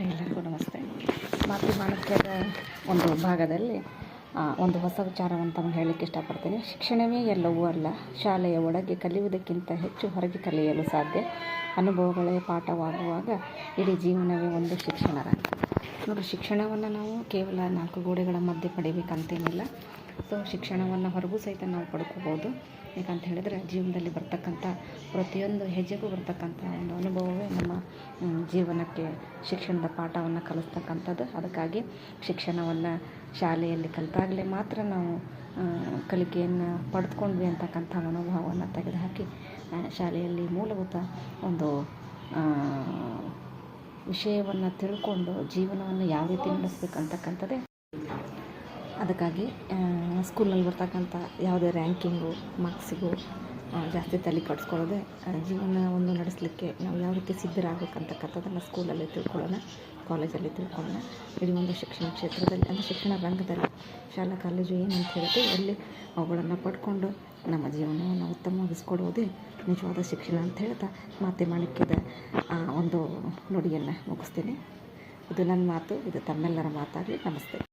ಎಲ್ಲರಿಗೂ ನಮಸ್ತೆ. ಮಾತೃ ಮಾಣಿಕ್ಯದ ಒಂದು ಭಾಗದಲ್ಲಿ ಒಂದು ಹೊಸ ವಿಚಾರವನ್ನು ಹೇಳಲಿಕ್ಕೆ ಇಷ್ಟಪಡ್ತೀನಿ. ಶಿಕ್ಷಣವೇ ಎಲ್ಲವೂ ಅಲ್ಲ. ಶಾಲೆಯ ಒಳಗೆ ಕಲಿಯುವುದಕ್ಕಿಂತ ಹೆಚ್ಚು ಹೊರಗೆ ಕಲಿಯಲು ಸಾಧ್ಯ. ಅನುಭವಗಳೇ ಪಾಠವಾಗುವಾಗ ಇಡೀ ಜೀವನವೇ ಒಂದು ಶಿಕ್ಷಣ ನೋಡಿ ಶಿಕ್ಷಣವನ್ನು ನಾವು ಕೇವಲ ನಾಲ್ಕು ಗೋಡೆಗಳ ಮಧ್ಯೆ ಪಡಿಬೇಕಂತೇನಿಲ್ಲ. ಸೊ, ಶಿಕ್ಷಣವನ್ನು ಹೊರಗೂ ಸಹಿತ ನಾವು ಪಡ್ಕೋಬೋದು ಯಾಕಂತ ಹೇಳಿದರೆ, ಜೀವನದಲ್ಲಿ ಬರ್ತಕ್ಕಂಥ ಪ್ರತಿಯೊಂದು ಹೆಜ್ಜೆಗೂ ಬರ್ತಕ್ಕಂಥ ಒಂದು ಅನುಭವವೇ ನಮ್ಮ ಜೀವನಕ್ಕೆ ಶಿಕ್ಷಣದ ಪಾಠವನ್ನು ಕಲಿಸ್ತಕ್ಕಂಥದ್ದು. ಅದಕ್ಕಾಗಿ ಶಿಕ್ಷಣವನ್ನು ಶಾಲೆಯಲ್ಲಿ ಕಲಿತಾಗಲೇ ಮಾತ್ರ ನಾವು ಕಲಿಕೆಯನ್ನು ಪಡೆದುಕೊಂಡ್ವಿ ಅಂತಕ್ಕಂಥ ಮನೋಭಾವವನ್ನು ತೆಗೆದುಹಾಕಿ ಶಾಲೆಯಲ್ಲಿ ಮೂಲಭೂತ ಒಂದು ವಿಷಯವನ್ನು ತಿಳ್ಕೊಂಡು ಜೀವನವನ್ನು ಯಾವ ರೀತಿ ನಡೆಸ್ಬೇಕಂತಕ್ಕಂಥದ್ದೇ ಅದಕ್ಕಾಗಿ ಸ್ಕೂಲಲ್ಲಿ ಬರ್ತಕ್ಕಂಥ ಯಾವುದೇ ರ್ಯಾಂಕಿಂಗು ಮಾರ್ಕ್ಸಿಗೂ ಜಾಸ್ತಿ ತಲೆ ಕಟ್ಸ್ಕೊಳ್ಳೋದೆ ಒಂದು ನಡೆಸಲಿಕ್ಕೆ ನಾವು ಯಾವ ರೀತಿ ಸಿದ್ಧರಾಗಬೇಕಂತಕ್ಕಂಥದ್ದನ್ನು ಸ್ಕೂಲಲ್ಲಿ ತಿಳ್ಕೊಳ್ಳೋಣ, ಕಾಲೇಜಲ್ಲಿ ತಿಳ್ಕೊಳ್ಳೋಣ. ಇಡೀ ಒಂದು ಶಿಕ್ಷಣ ಕ್ಷೇತ್ರದಲ್ಲಿ, ಅಂದರೆ ಶಿಕ್ಷಣ ರಂಗದಲ್ಲಿ, ಶಾಲಾ ಕಾಲೇಜು ಏನಂತ ಹೇಳುತ್ತೆ ಅಲ್ಲಿ ಅವುಗಳನ್ನು ಪಡ್ಕೊಂಡು ನಮ್ಮ ಜೀವನವನ್ನು ಉತ್ತಮವಾಗಿಸ್ಕೊಡುವುದೇ ನಿಜವಾದ ಶಿಕ್ಷಣ ಅಂತ ಹೇಳ್ತಾ ಮಾತೆ ಮಾಣಿಕ್ಯದ ಒಂದು ನುಡಿಯನ್ನು ಮುಗಿಸ್ತೀನಿ. ಇದು ನನ್ನ ಮಾತು, ಇದು ತಮ್ಮೆಲ್ಲರ ಮಾತಾಗಲಿ. ನಮಸ್ತೆ.